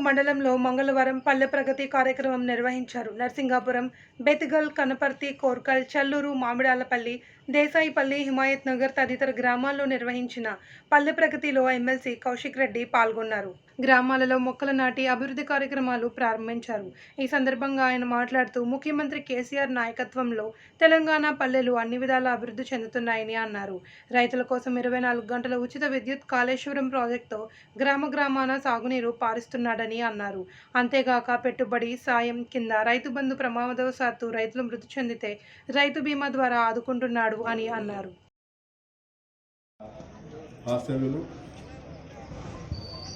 మండలంలో మంగళవారం పల్లె ప్రగతి కార్యక్రమం నిర్వహించారు. నర్సింగాపురం బెతిగల్ కనపర్తి కోర్కల్ చల్లూరు మామిడాలపల్లి దేశాయిపల్లి హిమాయత్ నగర్ తదితర గ్రామాల్లో నిర్వహించిన పల్లె ప్రగతిలో ఎమ్మెల్సీ కౌశిక్ రెడ్డి పాల్గొన్నారు. గ్రామాలలో మొక్కలు నాటి అభివృద్ధి కార్యక్రమాలు ప్రారంభించారు. ఈ సందర్భంగా ఆయన మాట్లాడుతూ ముఖ్యమంత్రి కేసీఆర్ నాయకత్వంలో తెలంగాణ పల్లెలు అన్ని విధాల అభివృద్ధి చెందుతున్నాయని అన్నారు. రైతుల కోసం ఇరవై నాలుగు గంటల ఉచిత విద్యుత్ కాళేశ్వరం ప్రాజెక్టుతో గ్రామ గ్రామాన సాగునీరు పారిస్తున్నాడని అన్నారు. అంతేగాక పెట్టుబడి సాయం కింద రైతు బంధు ప్రమాదవశాత్తు రైతులు మృతి చెందితే రైతు బీమా ద్వారా ఆదుకుంటున్నాడు. అని అన్నారు. వాస్తవ్యులు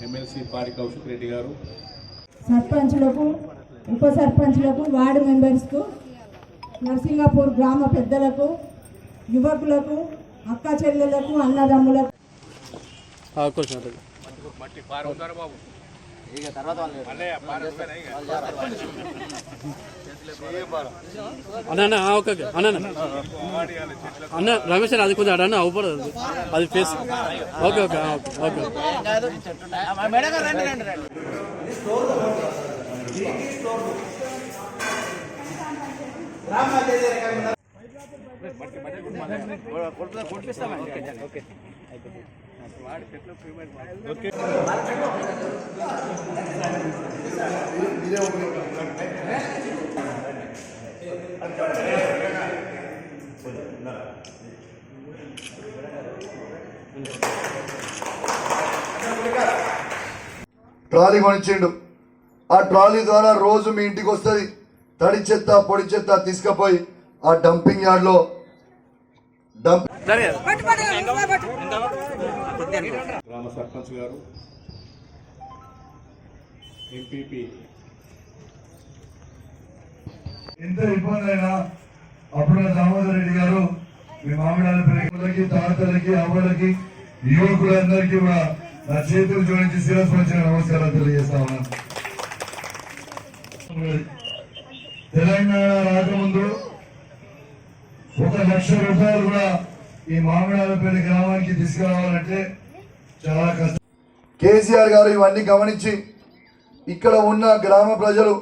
ఎమ్మెల్సీ పాడి కౌశిక్ రెడ్డి గారు. సర్పంచులకు ఉప సర్పంచులకు వార్డు మెంబర్స్కు నర్సింగాపూర్ గ్రామ పెద్దలకు యువకులకు అక్క చెల్లెలకు అన్నదమ్ములకు. అన్న అన్న ఆ, ఓకే ఓకే. అన్న అన్న. అన్న రమేష్ అన్న, అది కొంచెం అన్న అవ్వకూడదు అది face okay okay okay okay. Trolley కొనిచ్చిండు. ఆ ట్రాలీ ద్వారా రోజు మీ ఇంటికి వస్తుంది. తడి చెత్త పొడి చెత్త తీసుకుపోయి ఆ డంపింగ్ యార్డ్లో గ్రామ సర్పంచ్ గారు ఎంపీపీ. ఎంత ఇబ్బంది అయినా అప్పుడు దామోదర్ రెడ్డి గారు మీ మామిడాల పిల్లలకి తాతలకి అవ్వలకి యువకులందరికీ కూడా నా చేతులు జోడించి శిరస్సు వచ్చిన నమస్కారాలు తెలియజేస్తా ఉన్నాను. తెలంగాణ రాకముందు ఒక లక్ష రూపాయలు కూడా ఈ మామిడాలపేట గ్రామానికి తీసుకురావాలంటే చాలా కష్టం. కేసీఆర్ గారు ఇవన్నీ గమనించి ఇక్కడ ఉన్న గ్రామ ప్రజలు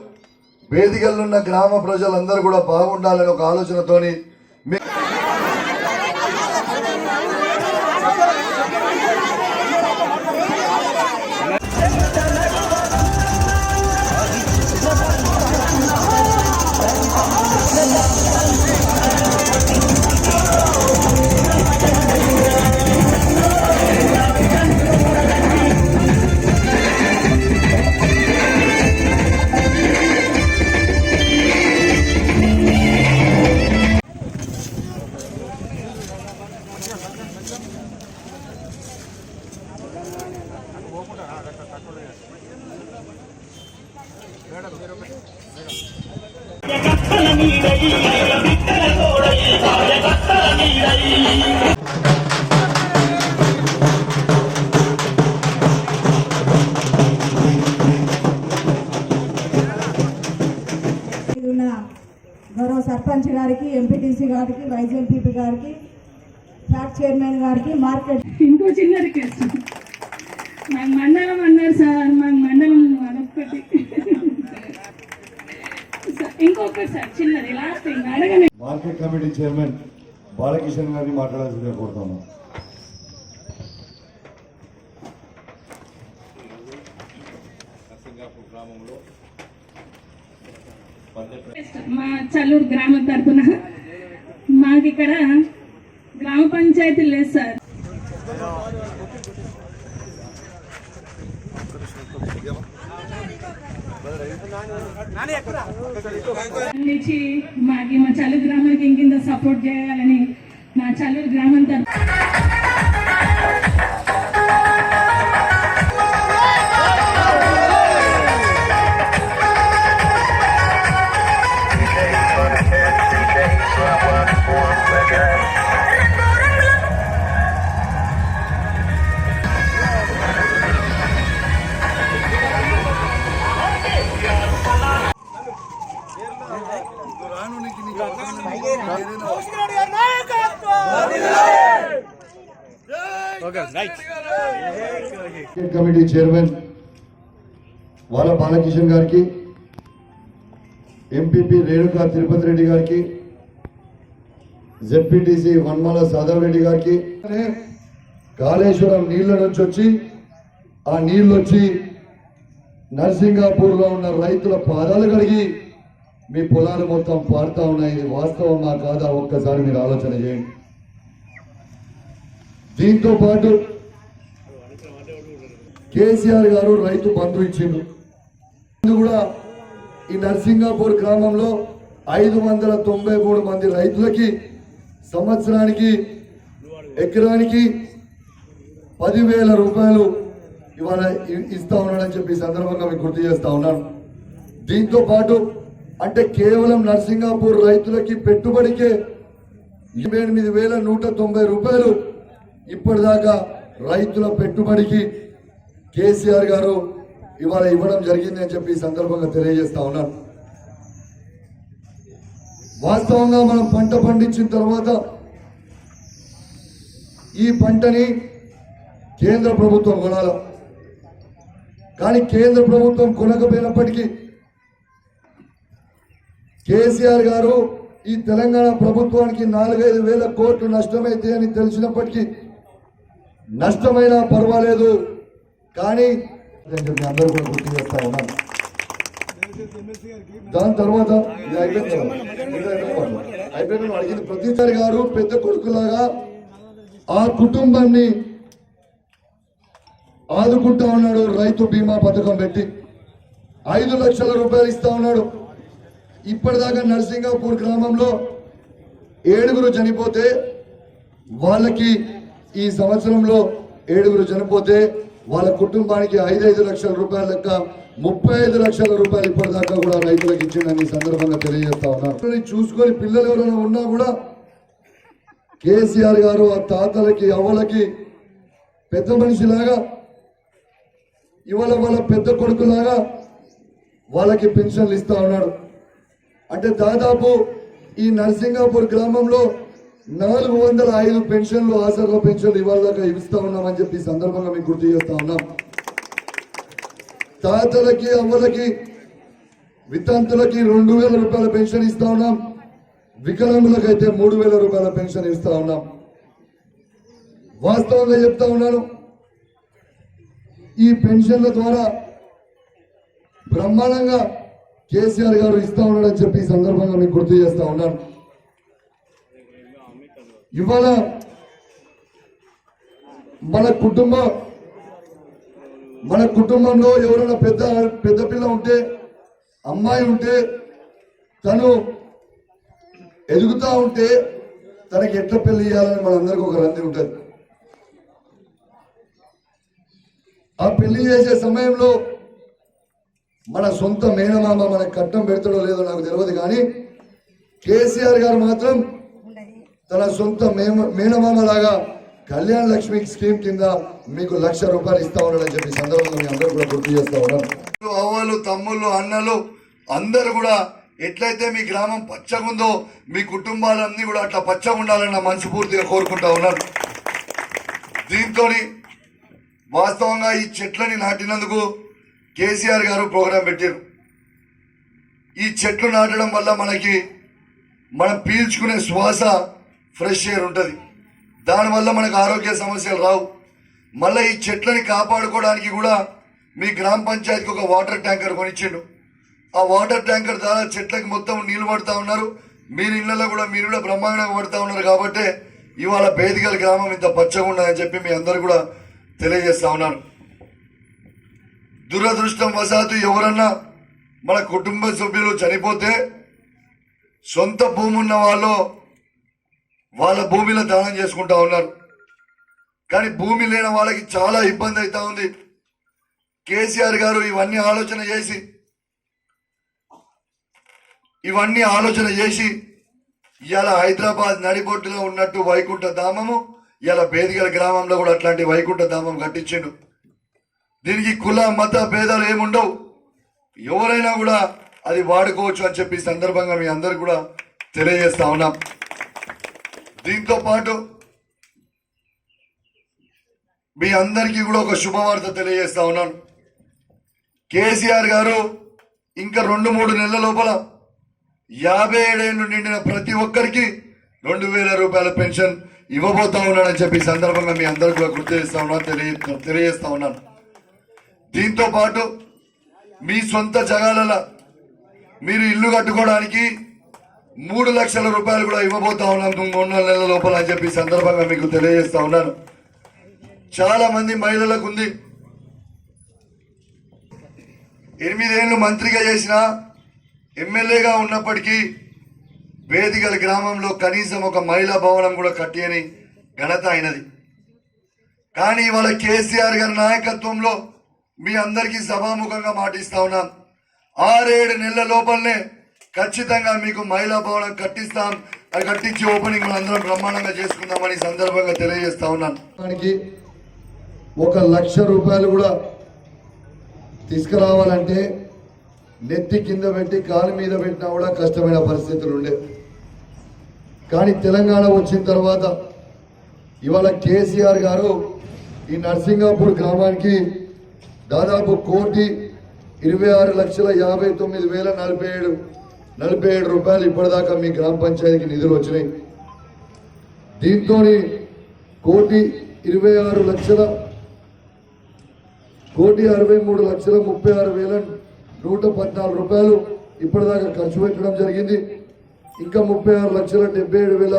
వేదికల్లో ఉన్న గ్రామ ప్రజలందరూ కూడా బాగుండాలని ఒక ఆలోచనతోని గౌరవ సర్పంచ్ గారికి ఎంపీటీసీ గారికి వైస్ ఎంపీపీ గారికి ఫ్యాక్ట్ చైర్మన్ గారికి మార్కెట్ ఇంకో చిన్న రిక్వెస్ట్ మాకు మండలం అన్నారు సార్ మాకు మండలం అదొక్కటి. ఇంకొకటి సార్ చిన్నది లాస్ట్ ఇంకా అడగని మార్కెట్ కమిటీ చైర్మన్ బాలకిషన్ గారిని మాట్లాడాల్సిందిగా కోరుతాము. పల్లె ప్ర- మా చల్లూరు గ్రామం తరపున మాకు ఇక్కడ గ్రామ పంచాయతీ లేదు సార్. నుంచి మాకి మా చల్లూరు గ్రామానికి ఇంకింత సపోర్ట్ చేయాలని మా చల్లూరు గ్రామం తరపు కమిటీ చైర్మన్ వాళ్ళ బాలకిషన్ గారికి ఎంపీపీ రేణుకా తిరుపతి రెడ్డి గారికి జెడ్పీటీసీ వన్మాల సాధవ్ రెడ్డి గారికి కాళేశ్వరం నీళ్ళ నుంచి వచ్చి ఆ నీళ్ళు వచ్చి నర్సింగాపూర్లో ఉన్న రైతుల పాదాలు కడిగి మీ పొలాలు మొత్తం పాడుతూ ఉన్నాయి. ఇది వాస్తవమా కాదా? ఒక్కసారి మీరు ఆలోచన చేయండి. దీంతో పాటు కేసీఆర్ గారు రైతు బంధు ఇచ్చిండు. ఇది కూడా ఈ నర్సింగాపూర్ గ్రామంలో ఐదు వందల తొంభై మూడు మంది రైతులకి సంవత్సరానికి ఎకరానికి పదివేల రూపాయలు ఇవాళ ఇస్తా ఉన్నాడని చెప్పి సందర్భంగా మీకు గుర్తు చేస్తా ఉన్నాను. దీంతో పాటు అంటే కేవలం నర్సింగాపూర్ రైతులకి పెట్టుబడికే ఎనిమిది వేల నూట తొంభై రూపాయలు ఇప్పటిదాకా రైతుల పెట్టుబడికి కేసీఆర్ గారు ఇవాళ ఇవ్వడం జరిగింది అని చెప్పి ఈ సందర్భంగా తెలియజేస్తా ఉన్నాను. వాస్తవంగా మనం పంట పండించిన తర్వాత ఈ పంటని కేంద్ర ప్రభుత్వం కొనాల. కానీ కేంద్ర ప్రభుత్వం కొనకపోయినప్పటికీ కేసీఆర్ గారు ఈ తెలంగాణ ప్రభుత్వానికి నాలుగైదు వేల కోట్లు నష్టమైతే అని తెలిసినప్పటికీ నష్టమైనా పర్వాలేదు కానీ నేను చెప్పి అందరూ కూడా గుర్తు చేస్తా ఉన్నాను దాని తర్వాత ఇది అయిపోయింది అయిపోయిన అడిగింది గారు పెద్ద కొడుకులాగా ఆ కుటుంబాన్ని ఆదుకుంటా ఉన్నాడు రైతు బీమా పథకం పెట్టి. ఐదు లక్షల రూపాయలు ఇస్తా ఉన్నాడు. ఇప్పటిదాకా నర్సింగాపూర్ గ్రామంలో ఏడుగురు చనిపోతే వాళ్ళకి ఈ సంవత్సరంలో ఏడుగురు చనిపోతే వాళ్ళ కుటుంబానికి ఐదైదు లక్షల రూపాయల లెక్క ముప్పై ఐదు లక్షల రూపాయలు ఇప్పటిదాకా కూడా రైతులకు ఇచ్చిందని ఈ సందర్భంగా తెలియజేస్తా ఉన్నారు చూసుకొని పిల్లలు ఎవరైనా ఉన్నా కూడా కేసీఆర్ గారు ఆ తాతలకి అవ్వలకి పెద్ద మనిషిలాగా ఇవాళ వాళ్ళ పెద్ద కొడుకులాగా వాళ్ళకి పెన్షన్లు ఇస్తా ఉన్నాడు. అంటే దాదాపు ఈ నర్సింగాపూర్ గ్రామంలో నాలుగు వందల ఐదు పెన్షన్లు ఆసర్ల పెన్షన్లు ఇవాళ ఇస్తా ఉన్నామని చెప్పి సందర్భంగా మీకు గుర్తు చేస్తా ఉన్నాం. తాతలకి అవ్వలకి వితంతులకి రెండు వేల రూపాయల పెన్షన్ ఇస్తా ఉన్నాం. వికలాంగులకైతే మూడు వేల రూపాయల పెన్షన్ ఇస్తా ఉన్నాం. వాస్తవంగా చెప్తా ఉన్నాను ఈ పెన్షన్ల ద్వారా బ్రహ్మాండంగా కేసీఆర్ గారు ఇస్తా ఉన్నాడని చెప్పి ఈ సందర్భంగా మీకు గుర్తు చేస్తా ఉన్నాను. ఇవాళ మన కుటుంబం మన కుటుంబంలో ఎవరైనా పెద్ద పెద్ద పిల్ల ఉంటే అమ్మాయి ఉంటే తను ఎదుగుతా ఉంటే తనకి ఎట్లా పెళ్ళి చేయాలని మనందరికీ ఒక రంది ఉంటుంది. ఆ పెళ్ళి చేసే సమయంలో మన సొంత మేనమామ మన కట్నం పెడతాడో లేదో నాకు తెలియదు కానీ కేసీఆర్ గారు మాత్రం తన సొంత మేము మేనమామ లాగా కళ్యాణ లక్ష్మి స్కీమ్ కింద మీకు లక్ష రూపాయలు ఇస్తా ఉన్నాడని చెప్పి సందర్భంగా మీ అందరూ కూడా గుర్తు చేస్తా ఉన్నాను అవ్వలు తమ్ముళ్ళు అన్నలు అందరూ కూడా ఎట్లయితే మీ గ్రామం పచ్చగుందో మీ కుటుంబాలన్నీ కూడా అట్లా పచ్చగా ఉండాలని మనస్ఫూర్తిగా కోరుకుంటా ఉన్నాను. దీంతో వాస్తవంగా ఈ చెట్లని నాటినందుకు కేసీఆర్ గారు ప్రోగ్రాం పెట్టారు. ఈ చెట్లు నాటడం వల్ల మనకి మనం పీల్చుకునే శ్వాస ఫ్రెష్ ఎయిర్ ఉంటుంది. దానివల్ల మనకు ఆరోగ్య సమస్యలు రావు. మళ్ళీ ఈ చెట్లని కాపాడుకోవడానికి కూడా మీ గ్రామ పంచాయతీకి ఒక వాటర్ ట్యాంకర్ కొనిచ్చిండు. ఆ వాటర్ ట్యాంకర్ ద్వారా చెట్లకి మొత్తం నీళ్ళు పడుతూ ఉన్నారు. మీరు ఇళ్ళలో కూడా మీరు కూడా బ్రహ్మాండంగా పడుతూ ఉన్నారు కాబట్టి ఇవాళ బేదిగల గ్రామం ఇంత పచ్చగా ఉన్నదని చెప్పి మీ అందరు కూడా తెలియజేస్తా ఉన్నాను. దురదృష్టం వశాత్తు ఎవరన్నా మన కుటుంబ సభ్యులు చనిపోతే సొంత భూమి ఉన్న వాళ్ళు వాళ్ళ భూమిలో దానం చేసుకుంటా ఉన్నారు. కానీ భూమి లేని వాళ్ళకి చాలా ఇబ్బంది అవుతా ఉంది. కేసీఆర్ గారు ఇవన్నీ ఆలోచన చేసి ఇవన్నీ ఆలోచన చేసి ఇవాళ హైదరాబాద్ నడిబొట్టులో ఉన్నట్టు వైకుంఠ ధామము ఇలా బేదిగల గ్రామంలో కూడా అట్లాంటి వైకుంఠ ధామం కట్టించిండు. దీనికి కుల మత భేదాలు ఏముండవు. ఎవరైనా కూడా అది వాడుకోవచ్చు అని చెప్పి సందర్భంగా మీ అందరు కూడా తెలియజేస్తా ఉన్నాం. దీంతో పాటు మీ అందరికీ కూడా ఒక శుభవార్త తెలియజేస్తా ఉన్నాను. కేసీఆర్ గారు ఇంకా రెండు మూడు నెలల లోపల యాభై ఏడేళ్ళు నిండిన ప్రతి ఒక్కరికి రెండు వేల రూపాయల పెన్షన్ ఇవ్వబోతా ఉన్నానని చెప్పి సందర్భంగా మీ అందరికి కూడా గుర్తు చేస్తా ఉన్నాను తెలియ తెలియజేస్తా ఉన్నాను దీంతో పాటు మీ సొంత జగాలలో మీరు ఇల్లు కట్టుకోవడానికి మూడు లక్షల రూపాయలు కూడా ఇవ్వబోతా ఉన్నాం మూడు నాలుగు నెలల లోపల అని చెప్పి సందర్భంగా మీకు తెలియజేస్తా ఉన్నాను. చాలా మంది మహిళలకు ఉంది. ఎనిమిదేళ్ళు మంత్రిగా చేసిన ఎమ్మెల్యేగా ఉన్నప్పటికీ వేదికల గ్రామంలో కనీసం ఒక మహిళా భవనం కూడా కట్టియని ఘనత అయినది. కానీ ఇవాళ కేసీఆర్ గారి నాయకత్వంలో మీ అందరికీ సభాముఖంగా మాటిస్తా ఉన్నాం. ఆరేడు నెలల లోపలనే ఖచ్చితంగా మీకు మహిళా భవనం కట్టిస్తాం. అది కట్టించి ఓపెనింగ్ అందరం బ్రహ్మాండంగా చేసుకుందామని సందర్భంగా తెలియజేస్తా ఉన్నాను. దానికి ఒక లక్ష రూపాయలు కూడా తీసుకురావాలంటే నెత్తి కింద పెట్టి కాలు మీద పెట్టినా కూడా కష్టమైన పరిస్థితులు ఉండే. కానీ తెలంగాణ వచ్చిన తర్వాత ఇవాళ కేసీఆర్ గారు ఈ నర్సింగాపూర్ గ్రామానికి దాదాపు కోటి ఇరవై ఆరు లక్షల యాభై తొమ్మిది వేల నలభై ఏడు నలభై ఏడు రూపాయలు ఇప్పటిదాకా మీ గ్రామ పంచాయతీకి నిధులు వచ్చినాయి. దీంతో కోటి ఇరవై ఆరు లక్షల కోటి అరవై మూడు లక్షల ముప్పై ఆరు వేల నూట పద్నాలుగు రూపాయలు ఇప్పటిదాకా ఖర్చు పెట్టడం జరిగింది. ఇంకా ముప్పై ఆరు లక్షల డెబ్బై ఏడు వేల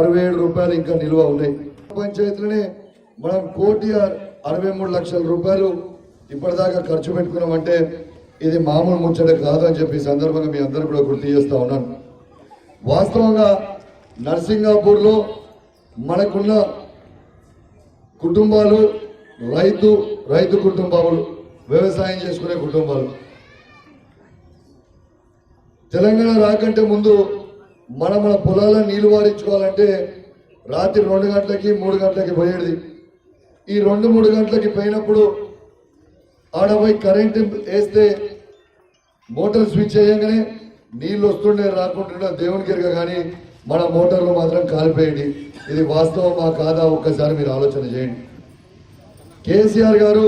అరవై ఏడు రూపాయలు ఇంకా నిల్వ ఉన్నాయి. పంచాయతీలనే మనం కోటి అరవై మూడు లక్షల రూపాయలు ఇప్పటిదాకా ఖర్చు పెట్టుకున్నామంటే ఇది మామూలు ముచ్చట కాదు అని చెప్పి సందర్భంగా మీ అందరూ కూడా గుర్తు చేస్తూ ఉన్నాను. వాస్తవంగా నర్సింగాపూర్లో మనకున్న కుటుంబాలు రైతు రైతు కుటుంబాలు వ్యవసాయం చేసుకునే కుటుంబాలు. తెలంగాణ రాకంటే ముందు మనం మన పొలాలను నీళ్ళు వారించుకోవాలంటే రాత్రి రెండు గంటలకి మూడు గంటలకి పోయేది. ఈ రెండు మూడు గంటలకి పోయినప్పుడు ఆడపోయి కరెంట్ వేస్తే మోటార్ స్విచ్ చేయగానే నీళ్ళు వస్తుండే రాకుంటుండే దేవుని ఎరగ కానీ మన మోటార్లు మాత్రం కాలిపోయండి ఇది వాస్తవమా కాదా? ఒక్కసారి మీరు ఆలోచన చేయండి. కేసీఆర్ గారు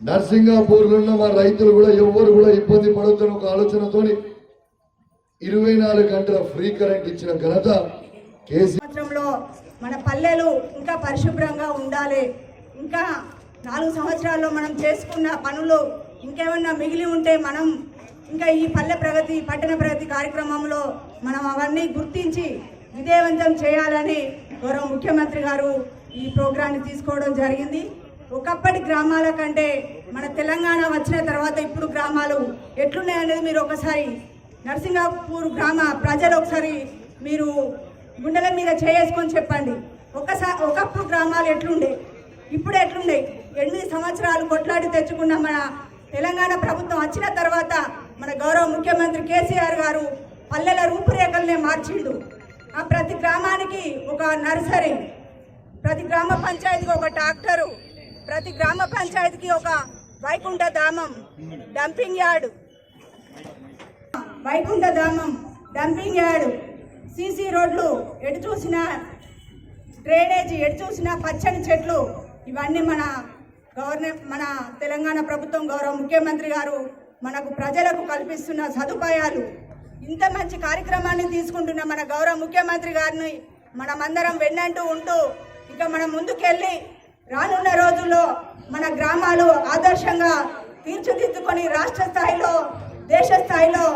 నర్సింగాపూర్లో ఉన్న మా రైతులు కూడా ఎవ్వరు కూడా ఇబ్బంది పడొద్దని ఒక ఆలోచనతో ఇరవై నాలుగు గంటల ఫ్రీ కరెంట్ ఇచ్చిన ఘనత కేసీఆర్ మన పల్లెలు ఇంకా పరిశుభ్రంగా ఉండాలి. ఇంకా నాలుగు సంవత్సరాల్లో మనం చేసుకున్న పనులు ఇంకేమన్నా మిగిలి ఉంటే మనం ఇంకా ఈ పల్లె ప్రగతి పట్టణ ప్రగతి కార్యక్రమంలో మనం అవన్నీ గుర్తించి విజయవంతం చేయాలని గౌరవ ముఖ్యమంత్రి గారు ఈ ప్రోగ్రాన్ని తీసుకోవడం జరిగింది. ఒకప్పటి గ్రామాల కంటే మన తెలంగాణ వచ్చిన తర్వాత ఇప్పుడు గ్రామాలు ఎట్లున్నాయనేది మీరు ఒకసారి నరసింగాపూర్ గ్రామ ప్రజలు ఒకసారి మీరు గుండెల మీద చేసుకొని చెప్పండి. ఒకసారి ఒకప్పుడు గ్రామాలు ఎట్లుండే? ఇప్పుడు ఎట్లున్నాయి ఎనిమిది సంవత్సరాలు కొట్లాడి తెచ్చుకున్న మన తెలంగాణ ప్రభుత్వం వచ్చిన తర్వాత మన గౌరవ ముఖ్యమంత్రి కేసీఆర్ గారు పల్లెల రూపురేఖల్నే మార్చిండు. ఆ ప్రతి గ్రామానికి ఒక నర్సరీ ప్రతి గ్రామ పంచాయతీకి ఒక డాక్టరు ప్రతి గ్రామ పంచాయతీకి ఒక వైకుంఠ ధామం డంపింగ్ యార్డు. వైకుంఠ ధామం డంపింగ్ యార్డ్. సీసీ రోడ్లు ఎటు చూసినా డ్రైనేజీ ఎటు చూసినా పచ్చని చెట్లు ఇవన్నీ మన గవర్నర్ మన తెలంగాణ ప్రభుత్వం గౌరవ ముఖ్యమంత్రి గారు మనకు ప్రజలకు కల్పిస్తున్న సదుపాయాలు ఇంత మంచి కార్యక్రమాన్ని తీసుకుంటున్న మన గౌరవ ముఖ్యమంత్రి గారిని మనమందరం వెన్నంటూ ఉంటూ ఇక మనం ముందుకెళ్ళి రానున్న రోజుల్లో మన గ్రామాలు ఆదర్శంగా తీర్చిదిద్దుకొని రాష్ట్ర స్థాయిలో దేశ స్థాయిలో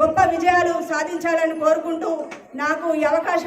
గొప్ప విజయాలు సాధించాలని కోరుకుంటూ నాకు ఈ అవకాశం